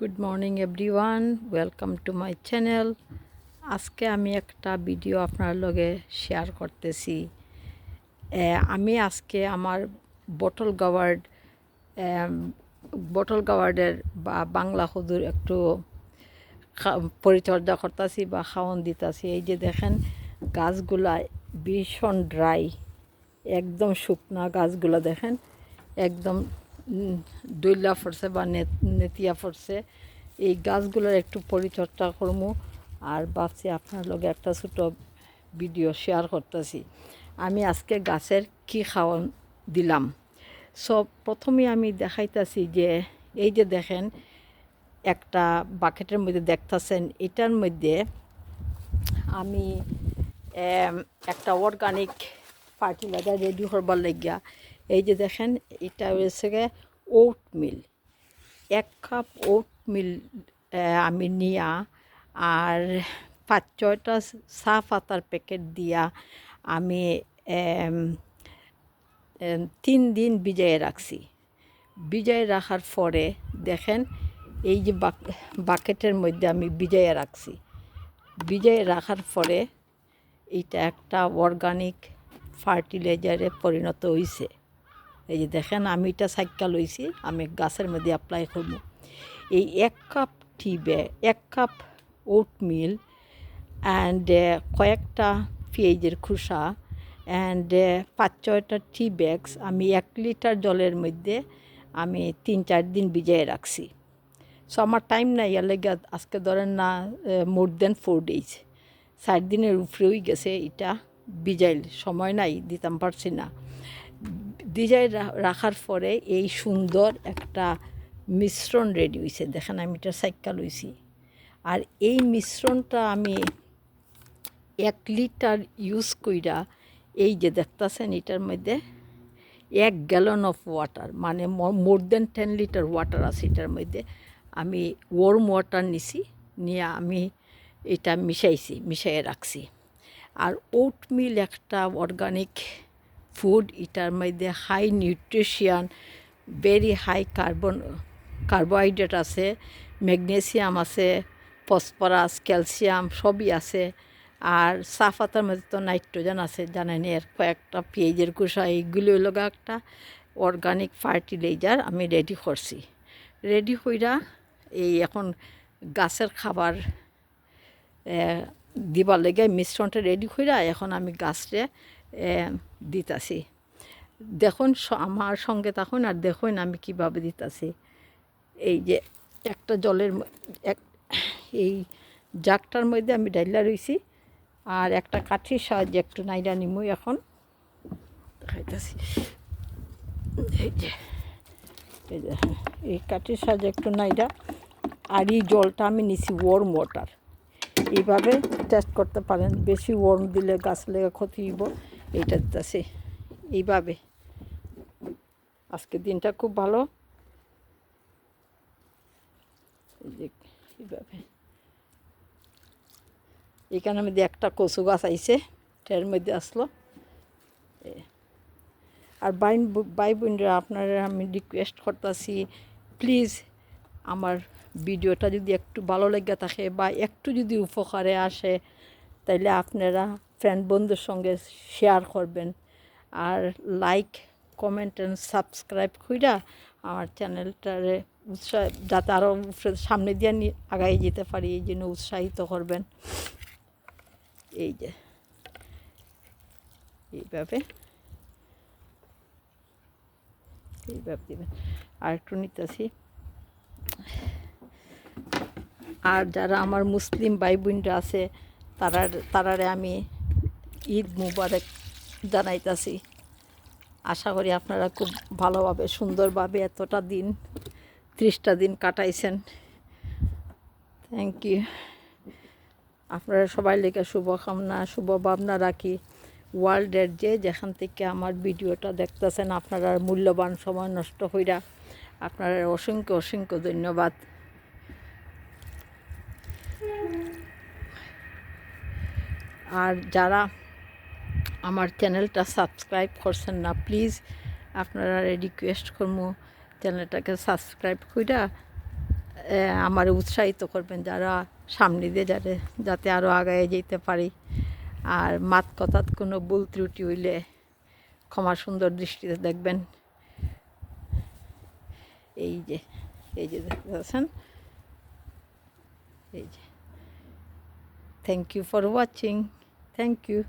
Good morning everyone welcome to my channel আজকে আমি একটা ভিডিও আপনার লগে শেয়ার করতেছি। আমি আজকে আমার বটল গাওয়ার্ড বটল গাওয়ার্ডের বা বাংলা হদুর একটু পরিচর্যা করতেছি বা খাওয়ন দিতেছি। এই যে দেখেন, গাছগুলা ভীষণ ড্রাই একদম শুকনা গাছগুলো দেখেন, একদম দইলা পড়ছে বা নেতিয়া পড়ছে। এই গাছগুলোর একটু পরিচর্যা করব আর ভাবছি আপনার লগে একটা ছোটো ভিডিও শেয়ার করতেছি। আমি আজকে গাছের কি খাওয়ান দিলাম। সব প্রথমে আমি দেখাইতেছি যে, এই যে দেখেন, একটা বাকেটের মধ্যে দেখতেছেন, এটার মধ্যে আমি একটা অর্গানিক ফার্টিলাইজার রেডি করবার লাগিয়া এই যে দেখেন, এটা হয়েছে ওট মিল এক কাপ ওট মিল আমি নিয়া, আর পাঁচ ছয়টা চা পাতার প্যাকেট দিয়া আমি তিন দিন ভিজাইয়ে রাখছি। ভিজাই রাখার পরে দেখেন, এই যে বাক- বাকেটের মধ্যে আমি ভিজাইয়ে রাখছি। ভিজাই রাখার পরে এটা একটা অর্গানিক ফার্টিলাইজারে পরিণত হয়েছে এই যে দেখেন, আমি এটা সাইকা লইছি, আমি গাছের মধ্যে অ্যাপ্লাই করব। এই এক কাপ টি বে এক কাপ ওট মিল অ্যান্ড কয়েকটা পেঁয়াজের খোসা অ্যান্ড পাঁচ ছয়টা টি ব্যাগস আমি এক লিটার জলের মধ্যে আমি তিন চার দিন ভিজিয়ে রাখছি। সো আমার টাইম নাই, এর লেগে আজকে ধরেন না মোর দেন ফোর ডেজ চার দিনের উপরেই গেছে, এটা বিজাইল সময় নাই, দিতাম পারছি না। ভিজাই রা- রাখার পরে এই সুন্দর একটা মিশ্রণ রেডি হয়েছে দেখেন আমি এটা সাইকা লইছি। আর এই মিশ্রণটা আমি এক লিটার ইউজ কইরা এই যে দেখতেছেন এটার মধ্যে এক গ্যালন অফ ওয়াটার মানে more than ten litre water আছে এটার মধ্যে। আমি ওয়ার্ম ওয়াটার নিছি, নিয়ে আমি এটা মিশাইছি, মিশাইয়ে রাখছি। আর ওটমিল একটা অর্গানিক ফুড এটার মধ্যে high nutrition very high carbon carbohydrate আছে ম্যাগনেসিয়াম আছে ফসফরাস ক্যালসিয়াম সবই আছে, আর চা পাতার মধ্যে তো নাইট্রোজেন আছে, জানেন, এর কয়েকটা পেঁয়াজের কুসা এইগুলো হলো গা একটা অর্গানিক ফার্টিলাইজার আমি রেডি করছি। রেডি কইরা এই এখন গাছের খাবার দিবার লেগে মিশ্রণটা রেডি কইরা এখন আমি গাছরে দিতাছি। দেখুন আমার সঙ্গে তখন আর দেখুন আমি কীভাবে দিতাছি। এই যে একটা জলের এক, এই জাগটার মধ্যে আমি ডাইলা রইছি আর একটা কাঠির সাহায্যে একটু নাইরা নিমু এখন। দেখাইতেছি। এই যে এই যে, এই কাঠির সাহায্যে একটু নাইরা আর এই জলটা আমি নিছি ওয়ার্ম ওয়াটার এইভাবে টেস্ট করতে পারেন, বেশি ওয়ার্ম দিলে গাছ লেগে ক্ষতি হইব। এইটা দিতেছি এইভাবে। আজকে দিনটা খুব ভালো। এইভাবে। এখানে মধ্যে একটা কচু গাছ আইছে এর মধ্যে আসলো। আর বাই বোনরা, আপনারা, আমি রিকোয়েস্ট করতেছি প্লিজ আমার ভিডিওটা যদি একটু ভালো লেগে থাকে বা একটু যদি উপকারে আসে, তাইলে আপনারা ফ্রেন্ড বন্ধুর সঙ্গে শেয়ার করবেন। আর লাইক কমেন্ট অ্যান্ড সাবস্ক্রাইব কইরা আমার চ্যানেলটারে উৎসাহ যাতে আরও সামনে দিয়ে আগাই যেতে পারি, এই জন্য উৎসাহিত করবেন। এই যে। এইভাবে। এইভাবে দেবেন। আর একটু নিতেছি। আর যারা আমার মুসলিম ভাই বোনরা আছে, তারার তারারে আমি ঈদ মুবারক জানাইতাছি। আশা করি আপনারা খুব ভালোভাবে, সুন্দরভাবে এতটা দিন, ত্রিশটা দিন কাটাইছেন। থ্যাংক ইউ আপনারা সবাই লেগে শুভকামনা শুভ ভাবনা রাখি। ওয়ার্ল্ডের যে যেখান থেকে আমার ভিডিওটা দেখতেছেন, আপনারা মূল্যবান সময় নষ্ট হইরা, আপনারা অসংখ্য অসংখ্য ধন্যবাদ। আর যারা আমার চ্যানেলটা সাবস্ক্রাইব করছেন না, প্লিজ আপনারা রিকোয়েস্ট করব চ্যানেলটাকে সাবস্ক্রাইব কইরা আমার উৎসাহিত করবেন যারা সামনে দিয়ে যাতে যাতে আরও আগায় যেতে পারি। আর মাত কথাত কোনো ভুল ত্রুটি হইলে ক্ষমা সুন্দর দৃষ্টিতে দেখবেন। এই যে এই যে দেখতে এই যে। Thank you for watching thank you